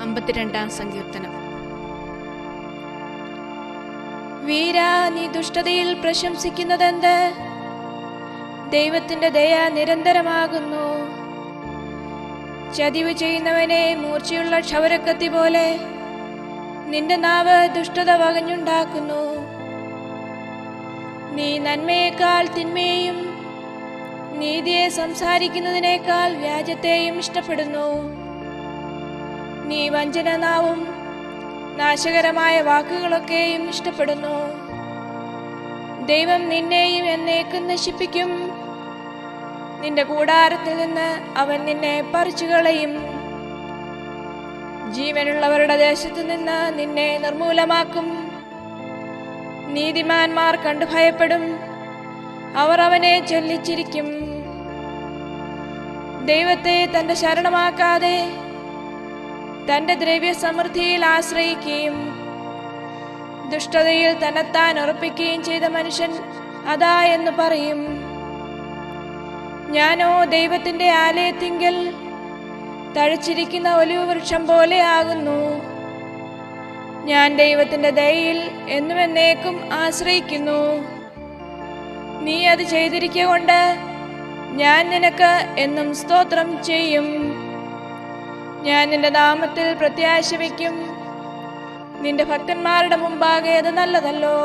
അമ്പത്തിരണ്ടാം സങ്കീർത്തനം. വീര നീ ദുഷ്ടതയിൽ പ്രശംസിക്കുന്നതെന്ത്? ദൈവത്തിന്റെ ദയ നിരന്തരമാകുന്നു. ചതിവ് ചെയ്യുന്നവനെ മൂർച്ചയുള്ള ക്ഷവരക്കത്തി പോലെ നിന്റെ നാവ് ദുഷ്ടത വകഞ്ഞുണ്ടാക്കുന്നു. നീ നന്മയേക്കാൾ തിന്മയെയും നീതിയെ സംസാരിക്കുന്നതിനേക്കാൾ വ്യാജത്തെയും ഇഷ്ടപ്പെടുന്നു. നീ വഞ്ചനനാവും. നാശകരമായ വാക്കുകളൊക്കെയും ഇഷ്ടപ്പെടുന്നു. ദൈവം നിന്നെയും എന്നേക്കും നശിപ്പിക്കും. നിന്റെ കൂടാരത്തിൽ നിന്ന് അവൻ നിന്നെ പറിച്ചു കളയും. ജീവനുള്ളവരുടെ ദേശത്തു നിന്ന് നിന്നെ നിർമൂലമാക്കും. നീതിമാന്മാർ കണ്ടു ഭയപ്പെടും. അവർ അവനെ ചൊല്ലിച്ചിരിക്കും ദൈവത്തെ തന്റെ ശരണമാക്കാതെ തന്റെ ദ്രവ്യ സമൃദ്ധിയിൽ ആശ്രയിക്കുകയും ദുഷ്ടതയിൽ തന്നെത്താൻ ഉറപ്പിക്കുകയും ചെയ്ത മനുഷ്യൻ അതാ എന്ന് പറയും. ഞാനോ ദൈവത്തിന്റെ ആലയത്തിങ്കൽ തഴച്ചിരിക്കുന്ന ഒലിവ് വൃക്ഷം പോലെ ആകുന്നു. ഞാൻ ദൈവത്തിന്റെ ദയയിൽ എന്നുമെന്നേക്കും ആശ്രയിക്കുന്നു. നീ അത് ചെയ്തിരിക്കൊണ്ട് ഞാൻ നിനക്ക് എന്നും സ്തോത്രം ചെയ്യും. ഞാൻ നിന്റെ നാമത്തിൽ പ്രത്യാശ വയ്ക്കും നിന്റെ ഭക്തന്മാരുടെ മുമ്പാകെ അത് നല്ലതല്ലോ.